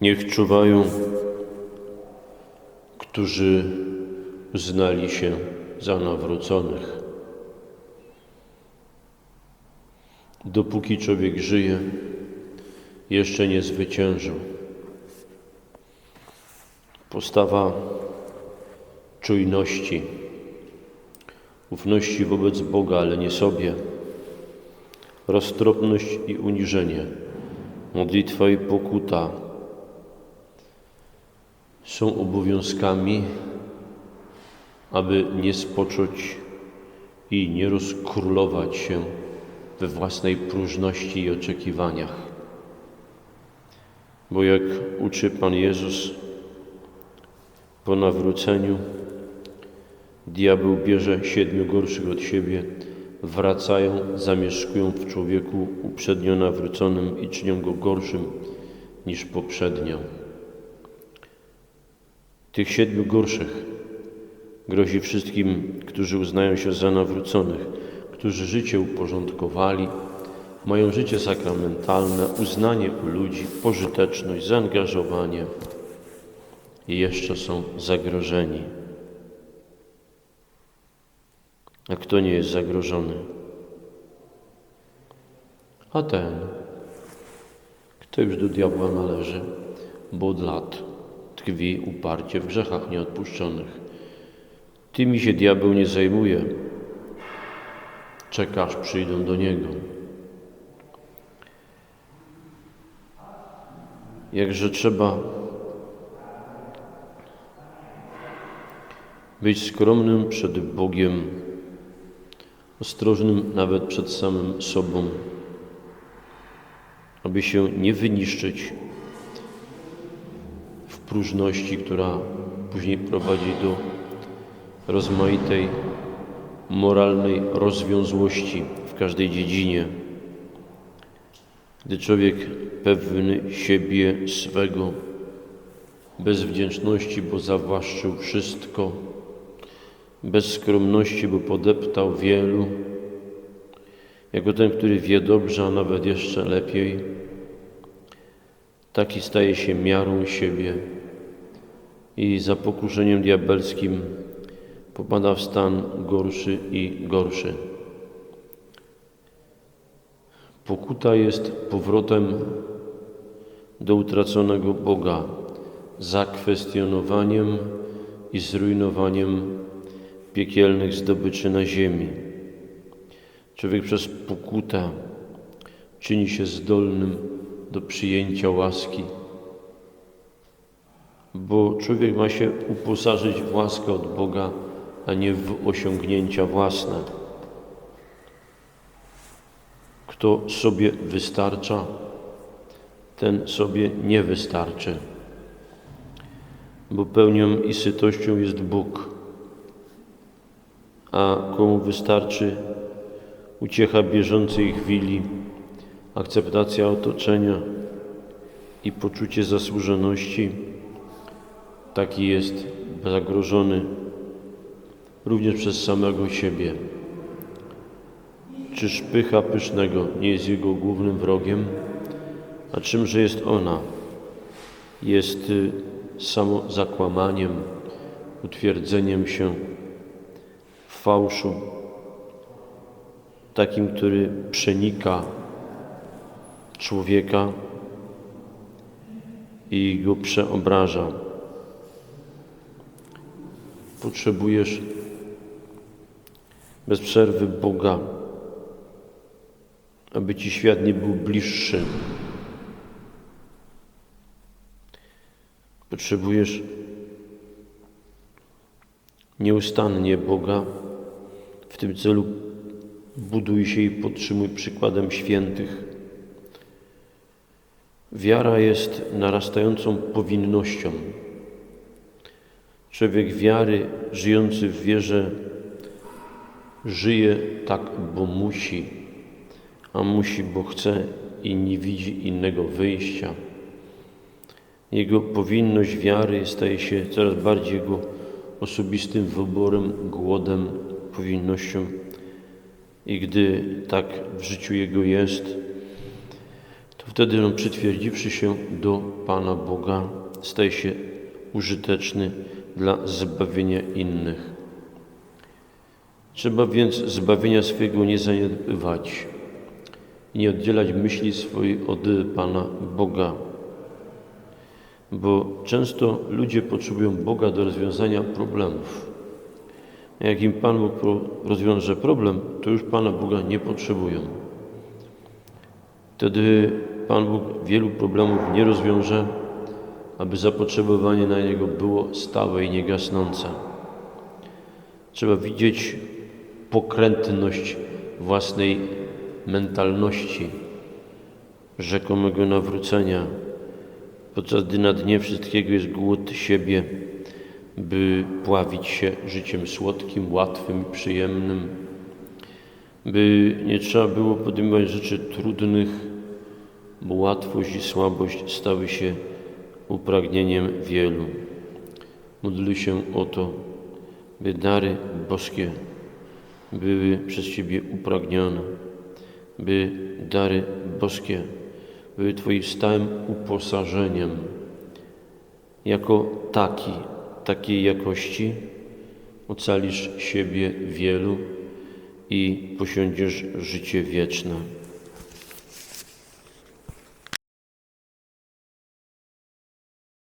Niech czuwają, którzy uznali się za nawróconych. Dopóki człowiek żyje, jeszcze nie zwyciężył. Postawa czujności, ufności wobec Boga, ale nie sobie, roztropność i uniżenie, modlitwa i pokuta są obowiązkami, aby nie spocząć i nie rozkrólować się we własnej próżności i oczekiwaniach. Bo jak uczy Pan Jezus, po nawróceniu diabeł bierze siedmiu gorszych od siebie, wracają, zamieszkują w człowieku uprzednio nawróconym i czynią go gorszym niż poprzednio. Tych siedmiu gorszych grozi wszystkim, którzy uznają się za nawróconych, którzy życie uporządkowali, mają życie sakramentalne, uznanie u ludzi, pożyteczność, zaangażowanie i jeszcze są zagrożeni. A kto nie jest zagrożony? A ten, kto już do diabła należy, bo od lat tkwi uparcie w grzechach nieodpuszczonych. Tymi się diabeł nie zajmuje. Czeka, aż przyjdą do niego. Jakże trzeba być skromnym przed Bogiem, ostrożnym nawet przed samym sobą, aby się nie wyniszczyć próżności, która później prowadzi do rozmaitej moralnej rozwiązłości w każdej dziedzinie. Gdy człowiek pewny siebie, swego, bez wdzięczności, bo zawłaszczył wszystko, bez skromności, bo podeptał wielu, jako ten, który wie dobrze, a nawet jeszcze lepiej, taki staje się miarą siebie i za pokuszeniem diabelskim popada w stan gorszy i gorszy. Pokuta jest powrotem do utraconego Boga, zakwestionowaniem i zrujnowaniem piekielnych zdobyczy na ziemi. Człowiek przez pokutę czyni się zdolnym do przyjęcia łaski, bo człowiek ma się uposażyć w łaskę od Boga, a nie w osiągnięcia własne. Kto sobie wystarcza, ten sobie nie wystarczy, bo pełnią i sytością jest Bóg, a komu wystarczy uciecha bieżącej chwili, akceptacja otoczenia i poczucie zasłużoności, taki jest zagrożony również przez samego siebie. Czyż pycha pysznego nie jest jego głównym wrogiem? A czymże jest ona? Jest y, samo zakłamaniem, utwierdzeniem się w fałszu, takim, który przenika człowieka i go przeobraża. Potrzebujesz bez przerwy Boga, aby Ci świat nie był bliższy. Potrzebujesz nieustannie Boga. W tym celu buduj się i podtrzymuj przykładem świętych. Wiara jest narastającą powinnością. Człowiek wiary, żyjący w wierze, żyje tak, bo musi, a musi, bo chce i nie widzi innego wyjścia. Jego powinność wiary staje się coraz bardziej jego osobistym wyborem, głodem, powinnością. I gdy tak w życiu jego jest, to Wtedy on, przytwierdziwszy się do Pana Boga, staje się użyteczny dla zbawienia innych. Trzeba więc zbawienia swojego nie zaniedbywać i nie oddzielać myśli swojej od Pana Boga. Bo często ludzie potrzebują Boga do rozwiązania problemów. A jak im Pan Bóg rozwiąże problem, to już Pana Boga nie potrzebują. Wtedy Pan Bóg wielu problemów nie rozwiąże, aby zapotrzebowanie na Niego było stałe i niegasnące. Trzeba widzieć pokrętność własnej mentalności, rzekomego nawrócenia, podczas gdy na dnie wszystkiego jest głód siebie, by pławić się życiem słodkim, łatwym i przyjemnym, by nie trzeba było podejmować rzeczy trudnych, bo łatwość i słabość stały się upragnieniem wielu. Módl się o to, by dary boskie były przez Ciebie upragnione, by dary boskie były Twoim stałym uposażeniem. Jako taki, takiej jakości ocalisz siebie wielu i posiądziesz życie wieczne.